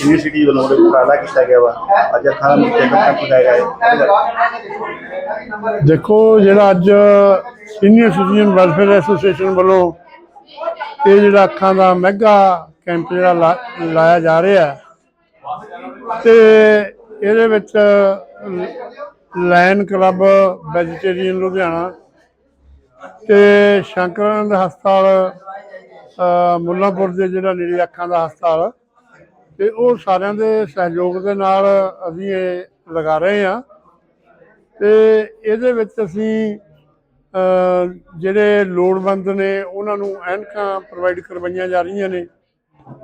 University ਵੱਲੋਂ ਉਪਰਾਲਾ ਕੀਤਾ ਗਿਆ ਵਾ। ਅੱਜ ਅੱਖਾਂ ਦਾ ਚੈੱਕਅਪ ਕੈਂਪ ਲਗਾਇਆ ਗਿਆ। ਹੈ ਦੇਖੋ ਜਿਹੜਾ ਅੱਜ ਸੀਨੀਅਰ ਸਿਟੀਜ਼ਨ ਵੈਲਫੇਅਰ ਐਸੋਸੀਏਸ਼ਨ ਵੱਲੋਂ ਇਹ ਜਿਹੜਾ ਅੱਖਾਂ ਦਾ ਮੈਗਾ ਕੈਂਪ ਜਿਹੜਾ ਲਾਇਆ ਜਾ ਰਿਹਾ ਹੈ ਤੇ ਇਹਦੇ ਵਿੱਚ ਲਾਇਨ ਕਲੱਬ ਵੈਜੀਟੇਰੀਅਨ ਲੁਧਿਆਣਾ ਤੇ ਸ਼ੰਕਰਾਨੰਦ ਹਸਪਤਾਲ ਅ, ਦੇ ਜਿਹੜਾ ਨੇੜੇ ਅੱਖਾਂ ਦਾ ਹਸਪਤਾਲ ਤੇ ਉਹ ਸਾਰਿਆਂ ਦੇ ਸਹਿਯੋਗ ਦੇ ਨਾਲ ਅਸੀਂ ਇਹ ਲਗਾ ਰਹੇ ਹਾਂ। ਤੇ ਇਹਦੇ ਵਿੱਚ ਅਸੀਂ ਜਿਹੜੇ ਲੋੜਵੰਦ ਨੇ, ਉਹਨਾਂ ਨੂੰ ਐਨਕਾਂ ਪ੍ਰੋਵਾਈਡ ਕਰਵਾਈਆਂ ਜਾ ਰਹੀਆਂ ਨੇ।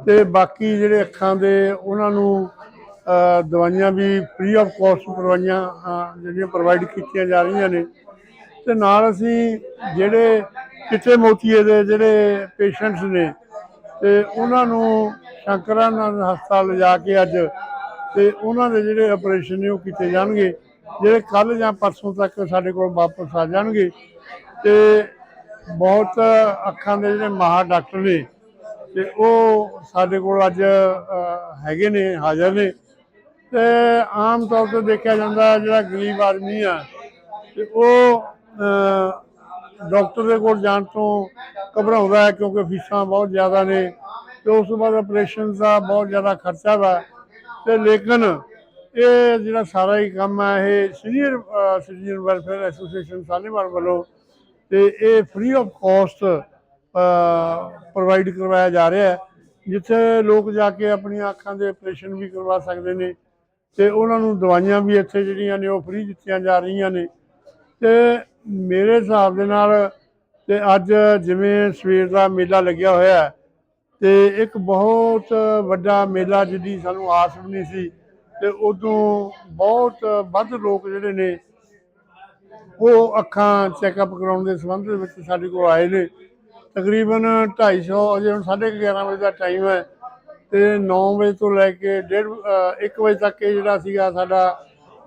ਤੇ ਬਾਕੀ ਜਿਹੜੇ ਅੱਖਾਂ ਦੇ, ਉਹਨਾਂ ਨੂੰ ਦਵਾਈਆਂ ਵੀ ਫ੍ਰੀ ਆਫ ਕਾਸਟ ਕਰਵਾਈਆਂ ਜਿਹੜੀਆਂ ਪ੍ਰੋਵਾਈਡ ਕੀਤੀਆਂ ਜਾ ਰਹੀਆਂ ਨੇ। ਤੇ ਨਾਲ ਅਸੀਂ ਜਿਹੜੇ ਚਿੱਟੇ ਮੋਤੀਏ ਦੇ ਜਿਹੜੇ ਪੇਸ਼ੈਂਟਸ ਨੇ ਤੇ ਉਹਨਾਂ ਨੂੰ ਸ਼ੰਕਰਾਨੰਦ ਹਸਪਤਾਲ ਲਿਜਾ ਕੇ ਅੱਜ ਤੇ ਉਹਨਾਂ ਦੇ ਜਿਹੜੇ ਆਪਰੇਸ਼ਨ ਨੇ ਉਹ ਕੀਤੇ ਜਾਣਗੇ। ਜਿਹੜੇ ਕੱਲ ਜਾਂ ਪਰਸੋਂ ਤੱਕ ਸਾਡੇ ਕੋਲ ਵਾਪਸ ਆ ਜਾਣਗੇ ਤੇ ਬਹੁਤ ਅੱਖਾਂ ਦੇ ਜਿਹੜੇ ਮਾਹਰ ਡਾਕਟਰ ਨੇ ਤੇ ਉਹ ਸਾਡੇ ਕੋਲ ਅੱਜ ਹੈਗੇ ਨੇ, ਹਾਜ਼ਰ ਨੇ। ਤੇ ਆਮ ਤੌਰ ਤੇ ਦੇਖਿਆ ਜਾਂਦਾ ਜਿਹੜਾ ਗਰੀਬ ਆਦਮੀ ਆ ਤੇ ਉਹ ਡਾਕਟਰ ਦੇ ਕੋਲ ਜਾਣ ਤੋਂ ਘਬਰਾਉਂਦਾ ਹੈ ਕਿਉਂਕਿ ਫੀਸਾਂ ਬਹੁਤ ਜ਼ਿਆਦਾ ਨੇ ਤੇ ਉਸ ਤੋਂ ਬਾਅਦ ਆਪਰੇਸ਼ਨ ਦਾ ਬਹੁਤ ਜ਼ਿਆਦਾ ਖਰਚਾ ਵਾ। ਤੇ ਲੇਕਿਨ ਇਹ ਜਿਹੜਾ ਸਾਰਾ ਹੀ ਕੰਮ ਹੈ, ਇਹ senior citizen welfare association Sahnewal ਵੱਲੋਂ ਤੇ ਇਹ ਫ੍ਰੀ ਆਫ ਕਾਸਟ ਪ੍ਰੋਵਾਈਡ ਕਰਵਾਇਆ ਜਾ ਰਿਹਾ ਹੈ, ਜਿੱਥੇ ਲੋਕ ਜਾ ਕੇ ਆਪਣੀਆਂ ਅੱਖਾਂ ਦੇ ਆਪਰੇਸ਼ਨ ਵੀ ਕਰਵਾ ਸਕਦੇ ਨੇ ਤੇ ਉਹਨਾਂ ਨੂੰ ਦਵਾਈਆਂ ਵੀ ਇੱਥੇ ਜਿਹੜੀਆਂ ਨੇ ਉਹ ਫ੍ਰੀ ਦਿੱਤੀਆਂ ਜਾ ਰਹੀਆਂ ਨੇ। ਤੇ ਮੇਰੇ ਹਿਸਾਬ ਦੇ ਨਾਲ ਤੇ ਅੱਜ ਜਿਵੇਂ ਸਵੇਰ ਦਾ ਮੇਲਾ ਲੱਗਿਆ ਹੋਇਆ ਹੈ, ਤੇ ਇੱਕ ਬਹੁਤ ਵੱਡਾ ਮੇਲਾ ਜਿਹਦੀ ਸਾਨੂੰ ਆਸ ਵੀ ਨਹੀਂ ਸੀ ਤੇ ਉਦੋਂ ਬਹੁਤ ਵੱਧ ਲੋਕ ਜਿਹੜੇ ਨੇ ਉਹ ਅੱਖਾਂ ਚੈੱਕਅਪ ਕਰਾਉਣ ਦੇ ਸੰਬੰਧ ਦੇ ਵਿੱਚ ਸਾਡੇ ਕੋਲ ਆਏ ਨੇ। ਤਕਰੀਬਨ 250 ਅਜੇ ਹੁਣ 11:30 ਵਜੇ ਦਾ ਟਾਈਮ ਹੈ ਤੇ 9 ਵਜੇ ਤੋਂ ਲੈ ਕੇ 1:30 1 ਵਜੇ ਤੱਕ ਇਹ ਜਿਹੜਾ ਸੀਗਾ ਸਾਡਾ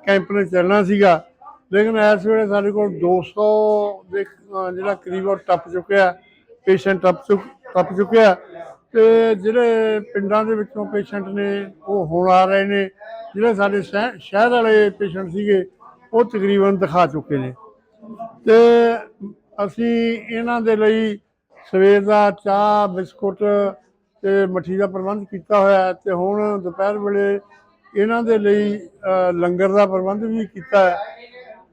ਕੈਂਪ ਨੇ ਚੱਲਣਾ ਸੀਗਾ। ਲੇਕਿਨ ਇਸ ਵੇਲੇ ਸਾਡੇ ਕੋਲ 200 ਦੇ ਜਿਹੜਾ ਕਰੀਬ ਉਹ ਟੱਪ ਚੁੱਕਿਆ ਪੇਸ਼ੈਂਟ ਟੱਪ ਚੁੱਕ, ਟੱਪ ਚੁੱਕਿਆ ਤੇ ਜਿਹੜੇ ਪਿੰਡਾਂ ਦੇ ਵਿੱਚੋਂ ਪੇਸ਼ੈਂਟ ਨੇ, ਉਹ ਹੁਣ ਆ ਰਹੇ ਨੇ। ਜਿਹੜੇ ਸਾਡੇ ਸ਼ਹਿ- ਸ਼ਹਿਰ ਵਾਲੇ ਪੇਸ਼ੈਂਟ ਸੀਗੇ, ਉਹ ਤਕਰੀਬਨ ਦਿਖਾ ਚੁੱਕੇ ਨੇ। ਤੇ ਅਸੀਂ ਇਹਨਾਂ ਦੇ ਲਈ ਸਵੇਰ ਦਾ ਚਾਹ, ਬਿਸਕੁਟ ਤੇ ਮੱਠੀ ਦਾ ਪ੍ਰਬੰਧ ਕੀਤਾ ਹੋਇਆ ਹੈ ਤੇ ਹੁਣ ਦੁਪਹਿਰ ਵੇਲੇ ਇਹਨਾਂ ਦੇ ਲਈ ਲੰਗਰ ਦਾ ਪ੍ਰਬੰਧ ਵੀ ਕੀਤਾ ਹੈ।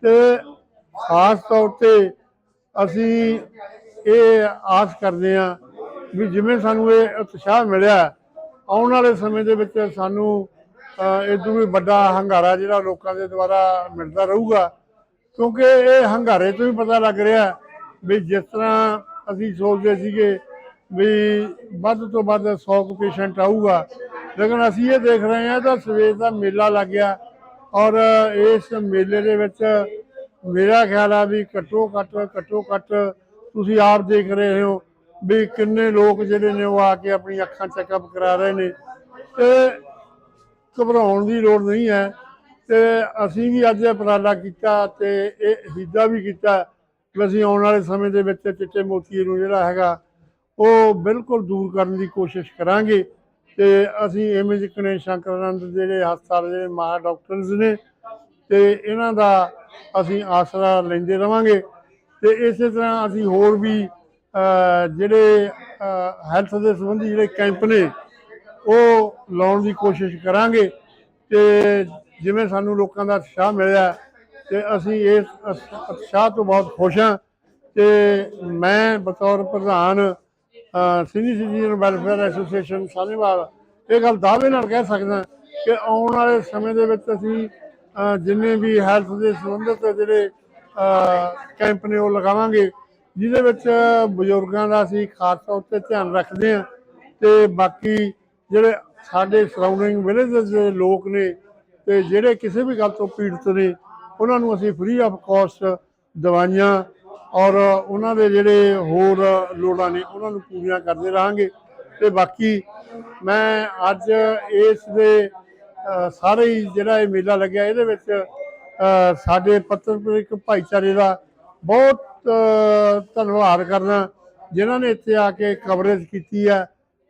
ਤੇ ਖਾਸ ਤੌਰ ਤੇ ਅਸੀਂ ਇਹ ਆਸ ਕਰਦੇ ਹਾਂ ਵੀ ਜਿਵੇਂ ਸਾਨੂੰ ਇਹ ਉਤਸ਼ਾਹ ਮਿਲਿਆ, ਆਉਣ ਵਾਲੇ ਸਮੇਂ ਦੇ ਵਿੱਚ ਸਾਨੂੰ ਇਹ ਤੋਂ ਵੀ ਵੱਡਾ ਹੰਗਾਰਾ ਜਿਹੜਾ ਲੋਕਾਂ ਦੇ ਦੁਆਰਾ ਮਿਲਦਾ ਰਹੂਗਾ, ਕਿਉਂਕਿ ਇਹ ਹੰਗਾਰੇ ਤੋਂ ਵੀ ਪਤਾ ਲੱਗ ਰਿਹਾ ਵੀ ਜਿਸ ਤਰ੍ਹਾਂ ਅਸੀਂ ਸੋਚਦੇ ਸੀਗੇ ਵੀ ਵੱਧ ਤੋਂ ਵੱਧ 100 ਕੁ ਪੇਸ਼ੈਂਟ ਆਊਗਾ, ਲੇਕਿਨ ਅਸੀਂ ਇਹ ਦੇਖ ਰਹੇ ਹਾਂ ਤਾਂ ਸਵੇਰ ਦਾ ਮੇਲਾ ਲੱਗ ਗਿਆ ਔਰ ਇਸ ਮੇਲੇ ਦੇ ਵਿੱਚ ਮੇਰਾ ਖਿਆਲ ਆ ਵੀ ਘੱਟੋ ਘੱਟ ਘੱਟੋ ਘੱਟ ਤੁਸੀਂ ਆਪ ਦੇਖ ਰਹੇ ਹੋ ਵੀ ਕਿੰਨੇ ਲੋਕ ਜਿਹੜੇ ਨੇ ਉਹ ਆ ਕੇ ਆਪਣੀ ਅੱਖਾਂ ਚੈੱਕਅਪ ਕਰਾ ਰਹੇ ਨੇ। ਤੇ ਘਬਰਾਉਣ ਦੀ ਲੋੜ ਨਹੀਂ ਹੈ। ਤੇ ਅਸੀਂ ਵੀ ਅੱਜ ਉਪਰਾਲਾ ਕੀਤਾ ਤੇ ਇਹ ਹੀਦਾ ਵੀ ਕੀਤਾ ਕਿ ਅਸੀਂ ਆਉਣ ਵਾਲੇ ਸਮੇਂ ਦੇ ਵਿੱਚ ਚਿੱਟੇ ਮੋਤੀਏ ਨੂੰ ਜਿਹੜਾ ਹੈਗਾ ਉਹ ਬਿਲਕੁਲ ਦੂਰ ਕਰਨ ਦੀ ਕੋਸ਼ਿਸ਼ ਕਰਾਂਗੇ। ਤੇ ਅਸੀਂ ਇਮੇਜ ਕਨੇ ਸ਼ੰਕਰਾਨੰਦ ਦੇ ਜਿਹੜੇ ਹਸਪਤਾਲ ਦੇ ਮਾਹਰ ਡਾਕਟਰਸ ਨੇ ਤੇ ਇਹਨਾਂ ਦਾ ਅਸੀਂ ਆਸਰਾ ਲੈਂਦੇ ਰਵਾਂਗੇ ਤੇ ਇਸੇ ਤਰ੍ਹਾਂ ਅਸੀਂ ਹੋਰ ਵੀ ਜਿਹੜੇ ਹੈਲਥ ਦੇ ਸੰਬੰਧੀ ਜਿਹੜੇ ਕੈਂਪ ਨੇ, ਉਹ ਲਾਉਣ ਦੀ ਕੋਸ਼ਿਸ਼ ਕਰਾਂਗੇ ਤੇ ਜਿਵੇਂ ਸਾਨੂੰ ਲੋਕਾਂ ਦਾ ਉਤਸ਼ਾਹ ਮਿਲਿਆ ਤੇ ਅਸੀਂ ਇਸ ਉਤਸ਼ਾਹ ਤੋਂ ਬਹੁਤ ਖੁਸ਼ ਹਾਂ ਤੇ ਮੈਂ ਬਤੌਰ ਪ੍ਰਧਾਨ senior citizen welfare association Sahnewal ਇਹ ਗੱਲ ਦਾਅਵੇ ਨਾਲ ਕਹਿ ਸਕਦਾ ਕਿ ਆਉਣ ਵਾਲੇ ਸਮੇਂ ਦੇ ਵਿੱਚ ਅਸੀਂ ਜਿੰਨੇ ਵੀ ਹੈਲਥ ਦੇ ਸੰਬੰਧਿਤ ਜਿਹੜੇ ਕੈਂਪ ਨੇ ਉਹ ਲਗਾਵਾਂਗੇ, ਜਿਹਦੇ ਵਿੱਚ ਬਜ਼ੁਰਗਾਂ ਦਾ ਅਸੀਂ ਖਾਸ ਤੌਰ ਤੇ ਧਿਆਨ ਰੱਖਦੇ ਹਾਂ ਤੇ ਬਾਕੀ ਜਿਹੜੇ ਸਾਡੇ ਸਰਾਊਂਡਿੰਗ ਵਿਲੇजेस ਦੇ ਲੋਕ ਨੇ ਤੇ ਜਿਹੜੇ ਕਿਸੇ ਵੀ ਗੱਲ ਤੋਂ ਪੀੜਤ ਨੇ, ਉਹਨਾਂ ਨੂੰ ਅਸੀਂ ਫ੍ਰੀ ਆਫ ਕਾਸਟ ਦਵਾਈਆਂ ਔਰ ਉਹਨਾਂ ਦੇ ਜਿਹੜੇ ਹੋਰ ਲੋੜਾਂ ਨੇ, ਉਹਨਾਂ ਨੂੰ ਪੂਰੀਆਂ ਕਰਦੇ ਰਹਾਂਗੇ। ਤੇ ਬਾਕੀ ਮੈਂ ਅੱਜ ਇਸ ਦੇ ਸਾਰੇ ਹੀ ਜਿਹੜਾ ਇਹ ਮੇਲਾ ਲੱਗਿਆ, ਇਹਦੇ ਵਿੱਚ ਸਾਡੇ ਪੱਤਰਪ੍ਰਿਕ ਭਾਈਚਾਰੇ ਦਾ ਬਹੁਤ ਧੰਨਵਾਦ ਕਰਦਾ, ਜਿਨ੍ਹਾਂ ਨੇ ਇੱਥੇ ਆ ਕੇ ਕਵਰੇਜ ਕੀਤੀ ਹੈ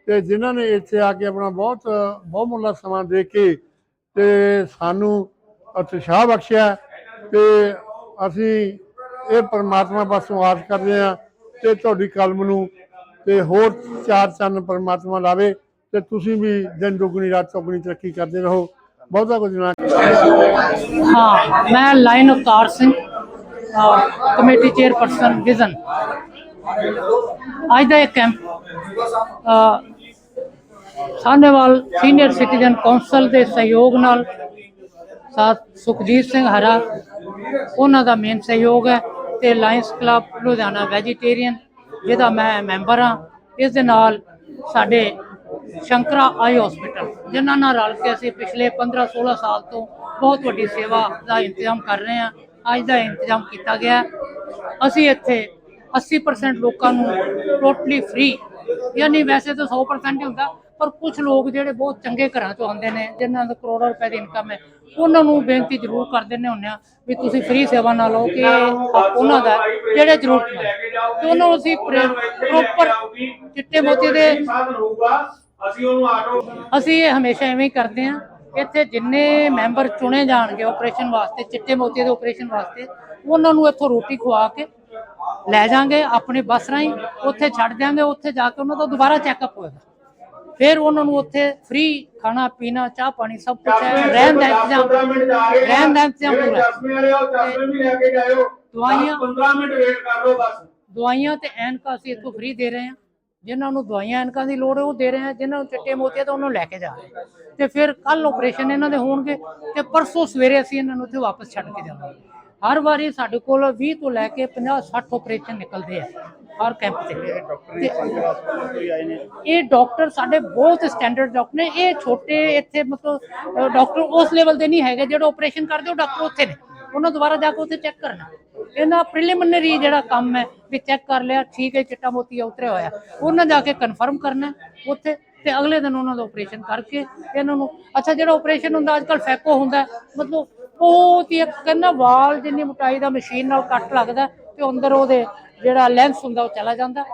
ਤੇ ਜਿਨ੍ਹਾਂ ਨੇ ਇੱਥੇ ਆ ਕੇ ਆਪਣਾ ਬਹੁਤ, ਬਹੁਮੁੱਲਾ ਸਮਾਂ ਦੇ ਕੇ ਤੇ ਸਾਨੂੰ ਉਤਸ਼ਾਹ ਬਖਸ਼ਿਆ ਤੇ ਅਸੀਂ ਇਹ ਪਰਮਾਤਮਾ ਪਾਸੋਂ ਆਸ ਕਰਦੇ ਹਾਂ ਤੇ ਤੁਹਾਡੀ ਕਲਮ ਨੂੰ ਤੇ ਹੋਰ ਚਾਰ ਚੰਨ ਪਰਮਾਤਮਾ ਲਾਵੇ ਤੇ ਤੁਸੀਂ ਵੀ ਦਿਨ ਦੁਗਣੀ, ਰਾਤ ਚੌਗਣੀ ਤਰੱਕੀ ਕਰਦੇ ਰਹੋ। ਬਹੁਤਾ ਕੁਝ ਨਾ ਹਾਂ, ਮੈਂ Lion Avtar Singh committee chairperson, vision. ਅੱਜ ਦਾ ਇਹ ਕੈਂਪ, ਅਹ, ਸਾਹਨੇਵਾਲ ਸੀਨੀਅਰ ਸਿਟੀਜ਼ਨ ਕੌਂਸਲ ਦੇ ਸਹਿਯੋਗ ਨਾਲ ਸਾਥ ਸੁਖਜੀਤ ਸਿੰਘ ਹਰਾ, ਉਹਨਾਂ ਦਾ ਮੇਨ ਸਹਿਯੋਗ ਹੈ। ਤੇ ਲਾਇੰਸ ਕਲੱਬ ਲੁਧਿਆਣਾ ਵੈਜੀਟੇਰੀਅਨ ਜਿਹਦਾ ਮੈਂ ਮੈਂਬਰ ਹਾਂ। ਇਸ ਦੇ ਨਾਲ ਸਾਡੇ ਸ਼ੰਕਰਾ ਆਈ ਹਸਪੀਟਲ ਜਿਨ੍ਹਾਂ ਨਾਲ ਰਲ ਕੇ ਅਸੀਂ ਪਿਛਲੇ 15 16 ਸਾਲ ਤੋਂ ਬਹੁਤ ਵੱਡੀ ਸੇਵਾ ਦਾ ਇੰਤਜ਼ਾਮ ਕਰ ਰਹੇ ਹਾਂ। ਅੱਜ ਦਾ ਇੰਤਜ਼ਾਮ ਕੀਤਾ ਗਿਆ ਅਸੀਂ ਇੱਥੇ 80% ਲੋਕਾਂ ਨੂੰ ਟੋਟਲੀ ਫ੍ਰੀ ਯਾਨੀ ਵੈਸੇ ਤਾਂ 100% ਹੀ ਹੁੰਦਾ, ਪਰ ਕੁਝ ਲੋਕ ਜਿਹੜੇ ਬਹੁਤ ਚੰਗੇ ਘਰਾਂ ਚੋਂ ਆਉਂਦੇ ਨੇ, ਜਿਨ੍ਹਾਂ ਦਾ ਕਰੋੜਾਂ ਰੁਪਏ ਦੀ ਇਨਕਮ ਹੈ ਉਹਨਾਂ ਨੂੰ ਬੇਨਤੀ ਜ਼ਰੂਰ ਕਰ ਦਿੰਦੇ ਹੁੰਦੇ ਆ ਵੀ ਤੁਸੀਂ ਫ੍ਰੀ ਸੇਵਾ ਨਾ ਲਓ ਕਿ ਉਹਨਾਂ ਦਾ, ਜਿਹੜੇ ਜ਼ਰੂਰਤ ਤੇ ਉਹਨਾਂ ਨੂੰ ਅਸੀਂ ਪ੍ਰੋਪਰ ਚਿੱਟੇ ਮੋਤੀ ਦੇ ਅਸੀਂ ਉਹਨੂੰ ਆਟੋ ਅਸੀਂ ਇਹ ਹਮੇਸ਼ਾ ਐਵੇਂ ਹੀ ਕਰਦੇ ਹਾਂ ਇੱਥੇ ਜਿੰਨੇ ਮੈਂਬਰ ਚੁਣੇ ਜਾਣਗੇ ਆਪਰੇਸ਼ਨ ਵਾਸਤੇ, ਚਿੱਟੇ ਮੋਤੀ ਦੇ ਆਪਰੇਸ਼ਨ ਵਾਸਤੇ, ਉਹਨਾਂ ਨੂੰ ਇੱਥੋਂ ਰੋਟੀ ਖਵਾ ਕੇ ਲੈ ਜਾਾਂਗੇ ਆਪਣੇ ਬੱਸ ਰਾਹੀਂ। ਉੱਥੇ ਛੱਡ ਦਿਆਂਗੇ ਉੱਥੇ ਜਾ ਕੇ ਉਹਨਾਂ ਦਾ ਦੁਬਾਰਾ ਚੈੱਕਅਪ ਹੋਏਗਾ। ਫਿਰ ਉਹਨਾਂ ਨੂੰ ਉੱਥੇ ਫ੍ਰੀ ਖਾਣਾ ਪੀਣਾ ਚਾਹ ਪਾਣੀ ਸਭ ਕੁਝ ਹੈ। ਰਹਿਣ ਦਾ ਇੰਤਜ਼ਾਮ ਰਹਿਣ ਦਾ ਇੰਤਜ਼ਾਮ ਪੂਰਾ। ਚਸ਼ਮੇ ਵਾਲੇ ਉਹ ਚਸ਼ਮੇ ਵੀ ਲੈ ਕੇ ਜਾਇਓ। ਦਵਾਈਆਂ 15 ਮਿੰਟ ਵੇਟ ਕਰ ਲਓ ਬਸ। ਦਵਾਈਆਂ ਤੇ ਐਨਕਾਂ ਅਸੀਂ ਇੱਥੋਂ ਫ੍ਰੀ ਦੇ ਰਹੇ ਹਾਂ। ਜਿਨ੍ਹਾਂ ਨੂੰ ਦਵਾਈਆਂ ਐਨਕਾਂ ਦੀ ਲੋੜ ਹੈ ਉਹ ਦੇ ਰਹੇ ਹਾਂ। ਜਿਨ੍ਹਾਂ ਨੂੰ ਚਿੱਟੇ ਮੋਤੀਆ ਤਾਂ ਉਹਨੂੰ ਲੈ ਕੇ ਜਾ ਰਹੇ। ਤੇ ਫਿਰ ਕੱਲ ਆਪਰੇਸ਼ਨ ਇਹਨਾਂ ਦੇ ਹੋਣਗੇ ਤੇ ਪਰਸੋਂ ਸਵੇਰੇ ਅਸੀਂ ਇਹਨਾਂ ਨੂੰ ਉੱਥੇ ਵਾਪਸ ਛੱਡ ਕੇ ਜਾਵਾਂਗੇ। ਹਰ ਵਾਰੀ ਸਾਡੇ ਕੋਲ 20 ਤੋਂ ਲੈ ਕੇ 50 60 ਆਪਰੇਸ਼ਨ ਨਿਕਲਦੇ ਆ ਹਰ ਕੈਂਪ ਤੇ। ਇਹ ਡਾਕਟਰ ਸਾਡੇ ਬਹੁਤ ਸਟੈਂਡਰਡ ਡਾਕਟਰ ਨੇ। ਇਹ ਛੋਟੇ ਇੱਥੇ ਮਤਲਬ ਡਾਕਟਰ ਉਸ ਲੈਵਲ ਦੇ ਨਹੀਂ ਹੈਗੇ ਜਿਹੜੇ ਆਪਰੇਸ਼ਨ ਕਰਦੇ ਉਹ ਡਾਕਟਰ ਉੱਥੇ ਨੇ। ਉਹਨਾਂ ਦੁਬਾਰਾ ਜਾ ਕੇ ਉੱਥੇ ਚੈੱਕ ਕਰਨਾ। ਇਹਨਾਂ ਪ੍ਰੀਲਿਮਿਨਰੀ ਜਿਹੜਾ ਕੰਮ ਹੈ ਵੀ ਚੈੱਕ ਕਰ ਲਿਆ ਠੀਕ ਹੈ ਚਿੱਟਾ ਮੋਤੀ ਉਤਰਿਆ ਹੋਇਆ। ਉਹਨਾਂ ਜਾ ਕੇ ਕਨਫਰਮ ਕਰਨਾ ਉੱਥੇ ਤੇ ਅਗਲੇ ਦਿਨ ਉਹਨਾਂ ਦਾ ਆਪਰੇਸ਼ਨ ਕਰਕੇ ਇਹਨਾਂ ਨੂੰ ਅੱਛਾ ਜਿਹੜਾ ਆਪਰੇਸ਼ਨ ਹੁੰਦਾ ਅੱਜ ਕੱਲ ਫੈਕੋ ਹੁੰਦਾ ਮਤਲਬ ਬਹੁਤ ਹੀ ਕਹਿੰਦਾ ਵਾਲ ਜਿੰਨੀ ਮੋਟਾਈ ਦਾ ਮਸ਼ੀਨ ਨਾਲ ਕੱਟ ਲੱਗਦਾ ਤੇ ਅੰਦਰ ਉਹਦੇ ਜਿਹੜਾ ਲੈਂਸ ਹੁੰਦਾ ਉਹ ਚਲਾ ਜਾਂਦਾ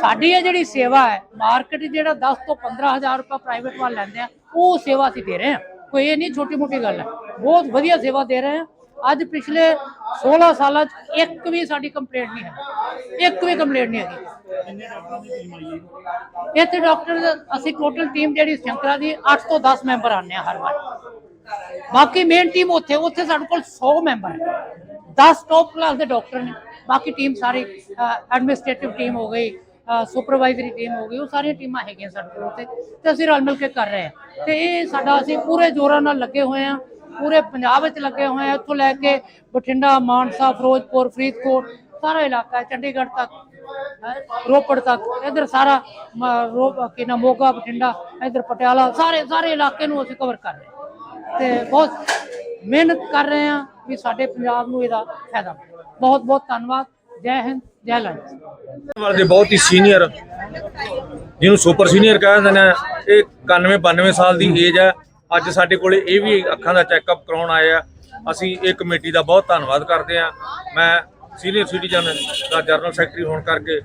ਸਾਡੀ ਇਹ ਜਿਹੜੀ ਸੇਵਾ ਹੈ ਮਾਰਕੀਟ ਜਿਹੜਾ 10 ਤੋਂ 15000 ਰੁਪਏ ਪ੍ਰਾਈਵੇਟ ਵਾਲ ਲੈਂਦੇ ਆ, ਉਹ ਸੇਵਾ ਅਸੀਂ ਦੇ ਰਹੇ ਹਾਂ। ਕੋਈ ਇਹ ਨਹੀਂ ਛੋਟੀ ਮੋਟੀ ਗੱਲ ਹੈ। ਬਹੁਤ ਵਧੀਆ ਸੇਵਾ ਦੇ ਰਹੇ ਹਾਂ। ਅੱਜ ਪਿਛਲੇ 16 ਸਾਲਾਂ 'ਚ ਇੱਕ ਵੀ ਸਾਡੀ ਕੰਪਲੇਂਟ ਨਹੀਂ ਹੈ ਇੱਕ ਵੀ ਕੰਪਲੇਂਟ ਨਹੀਂ ਹੈਗੀ। ਇੱਥੇ ਡਾਕਟਰ ਅਸੀਂ ਟੋਟਲ ਟੀਮ ਜਿਹੜੀ ਸ਼ੰਕਰਾ ਦੀ 8 ਤੋਂ 10 ਮੈਂਬਰ ਆਉਂਦੇ ਆ ਹਰ ਵਾਰ। ਬਾਕੀ ਮੇਨ ਟੀਮ ਉੱਥੇ ਉੱਥੇ ਸਾਡੇ ਕੋਲ 100 ਮੈਂਬਰ ਹੈ। 10 ਟੌਪ ਕਲਾਸ ਦੇ ਡਾਕਟਰ ਨੇ। ਬਾਕੀ ਟੀਮ ਸਾਰੀ ਐਡਮਿਨਿਸਟ੍ਰੇਟਿਵ ਟੀਮ ਹੋ ਗਈ ਸੁਪਰਵਾਈਜ਼ਰੀ ਟੀਮ ਹੋ ਗਈ ਉਹ ਸਾਰੀਆਂ ਟੀਮਾਂ ਹੈਗੀਆਂ ਸਾਡੇ ਕੋਲ ਉੱਥੇ। ਤੇ ਅਸੀਂ ਰਲ ਮਿਲ ਕੇ ਕਰ ਰਹੇ ਹਾਂ। ਤੇ ਇਹ ਸਾਡਾ ਅਸੀਂ ਪੂਰੇ ਜ਼ੋਰਾਂ ਨਾਲ ਲੱਗੇ ਹੋਏ ਹਾਂ। ਪੂਰੇ ਪੰਜਾਬ ਵਿੱਚ ਲੱਗੇ ਹੋਏ ਹਾਂ। ਇੱਥੋਂ ਲੈ ਕੇ ਬਠਿੰਡਾ ਮਾਨਸਾ ਫਿਰੋਜ਼ਪੁਰ ਫਰੀਦਕੋਟ ਸਾਰਾ ਇਲਾਕਾ ਚੰਡੀਗੜ੍ਹ ਤੱਕ ਹੈਂ, ਰੋਪੜ ਤੱਕ ਇਧਰ ਸਾਰਾ ਮ- ਰੋ ਕੀ ਨਾ ਮੋਗਾ ਬਠਿੰਡਾ ਇਧਰ ਪਟਿਆਲਾ ਸਾਰੇ ਸਾਰੇ ਇਲਾਕੇ ਨੂੰ ਅਸੀਂ ਕਵਰ ਕਰ ਰਹੇ ਹਾਂ। ਤੇ ਬਹੁਤ ਮਿਹਨਤ ਕਰ ਰਹੇ ਹਾਂ ਵੀ ਸਾਡੇ ਪੰਜਾਬ ਨੂੰ ਇਹਦਾ ਫਾਇਦਾ ਬਹੁਤ ਬਹੁਤ ਧੰਨਵਾਦ। ਜੈ ਹਿੰਦ, ਜੈ ਲੰਡ ਦੇ ਬਹੁਤ ਹੀ ਸੀਨੀਅਰ ਜਿਹਨੂੰ ਸੁਪਰ ਸੀਨੀਅਰ ਕਹਿੰਦੇ ਨੇ, ਇਹ 91 92 ਸਾਲ ਦੀ ਏਜ ਹੈ। ਅੱਜ ਸਾਡੇ ਕੋਲੇ ਇਹ ਵੀ ਅੱਖਾਂ ਦਾ ਚੈੱਕਅਪ ਕਰਾਉਣ ਆਏ ਆ। ਅਸੀਂ ਇਹ ਕਮੇਟੀ ਦਾ ਬਹੁਤ ਧੰਨਵਾਦ ਕਰਦੇ ਆ ਮੈਂ ਸੀਨੀਅਰ ਸਿਟੀਜ਼ਨ ਦਾ ਜਨਰਲ ਸੈਕਟਰੀ ਹੋਣ ਕਰਕੇ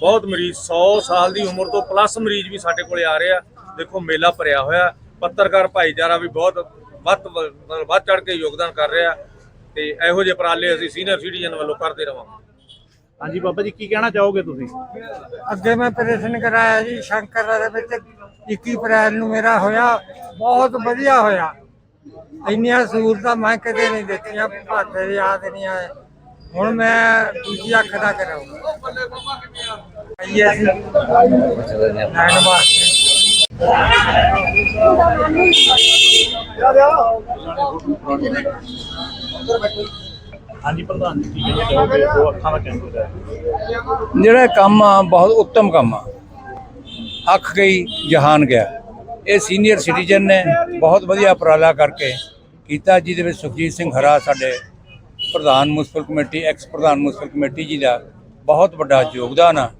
ਬਹੁਤ ਮਰੀਜ਼ 100 ਸਾਲ ਦੀ ਉਮਰ ਤੋਂ ਪਲੱਸ ਮਰੀਜ਼ ਵੀ ਸਾਡੇ ਕੋਲੇ ਆ ਰਹੇ ਆ। ਦੇਖੋ, ਮੇਲਾ ਭਰਿਆ ਹੋਇਆ। ਪੱਤਰਕਾਰ ਭਾਈਚਾਰਾ ਵੀ ਬਹੁਤ ਵੱਧ ਵੱਧ ਚੜ ਕੇ ਯੋਗਦਾਨ ਕਰ ਰਿਹਾ ਤੇ ਇਹੋ ਜਿਹੇ ਉਪਰਾਲੇ ਅਸੀਂ ਸੀਨੀਅਰ ਸਿਟੀਜ਼ਨ ਵੱਲੋਂ ਕਰਦੇ ਰਵਾਂਗੇ। ਹਾਂਜੀ ਬਾਬਾ ਜੀ ਕੀ ਕਹਿਣਾ ਚਾਹੋਗੇ ਤੁਸੀਂ? ਅੱਗੇ ਮੈਂ ਆਪਰੇਸ਼ਨ ਕਰਾਇਆ ਜੀ ਸ਼ੰਕਰ ਦੇ ਵਿੱਚ 21 ਅਪ੍ਰੈਲ ਨੂੰ ਮੇਰਾ ਹੋਇਆ ਬਹੁਤ ਵਧੀਆ ਹੋਇਆ। ਇੰਨੀਆਂ ਸਹੂਲਤਾਂ ਮੈਂ ਕਦੇ ਨਹੀਂ ਦਿੱਤੀਆਂ ਭਾਗੇ ਦੇ ਯਾਦ ਨਹੀਂ ਆਏ। ਹੁਣ ਮੈਂ ਦੂਜੀ ਅੱਖ ਦਾ ਕਰਾਉਂਗਾ ਆਈਏ ਸੀ ਲੈਣ ਵਾਸਤੇ ਹਾਂਜੀ, ਪ੍ਰਧਾਨ ਜੀ, ਕੀ ਕਹਿਣਾ ਚਾਹੋਗੇ ਅੱਖਾਂ ਦਾ ਕੈਂਪ ਹੈ ਜਿਹੜਾ ਕੰਮ ਆ, ਬਹੁਤ ਉੱਤਮ ਕੰਮ ਆ। ਅੱਖ ਗਈ, ਜਹਾਨ ਗਿਆ। ਇਹ ਸੀਨੀਅਰ ਸਿਟੀਜ਼ਨ ਨੇ ਬਹੁਤ ਵਧੀਆ ਉਪਰਾਲਾ ਕਰਕੇ ਕੀਤਾ, ਜਿਹਦੇ ਵਿੱਚ ਸੁਖਜੀਤ ਸਿੰਘ ਹਰਾ ਸਾਡੇ ਪ੍ਰਧਾਨ ਮੁਨਸਪਲ ਕਮੇਟੀ ਐਕਸ ਪ੍ਰਧਾਨ ਮੁਨਸਪਲ ਕਮੇਟੀ ਜੀ ਦਾ ਬਹੁਤ ਵੱਡਾ ਯੋਗਦਾਨ ਆ।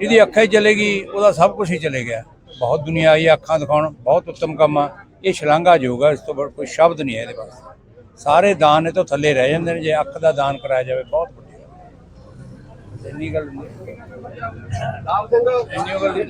ਜਿਹਦੀ ਅੱਖਾਂ ਚਲੇਗੀ ਉਹਦਾ ਸਭ ਕੁਝ ਹੀ ਚਲੇ ਗਿਆ। ਬਹੁਤ ਦੁਨੀਆ ਆਈ, ਅੱਖਾਂ ਦਿਖਾਉਣ, ਬਹੁਤ ਉੱਤਮ ਕੰਮ ਆ। ਇਹ ਸ਼ਲਾਘਾਯੋਗ ਆ, ਇਸ ਤੋਂ ਕੋਈ ਸ਼ਬਦ ਨਹੀਂ ਹੈ ਇਹਦੇ ਵਾਸਤੇ। ਸਾਰੇ ਦਾਨ ਇਹ ਤੋਂ ਥੱਲੇ ਰਹਿ ਜਾਂਦੇ ਨੇ, ਜੇ ਅੱਖ ਦਾ ਦਾਨ ਕਰਾਇਆ ਜਾਵੇ, ਬਹੁਤ ਵੱਡੀ ਗੱਲ ਹੈ। ਇੰਨੀ ਗੱਲ ਨਹੀਂ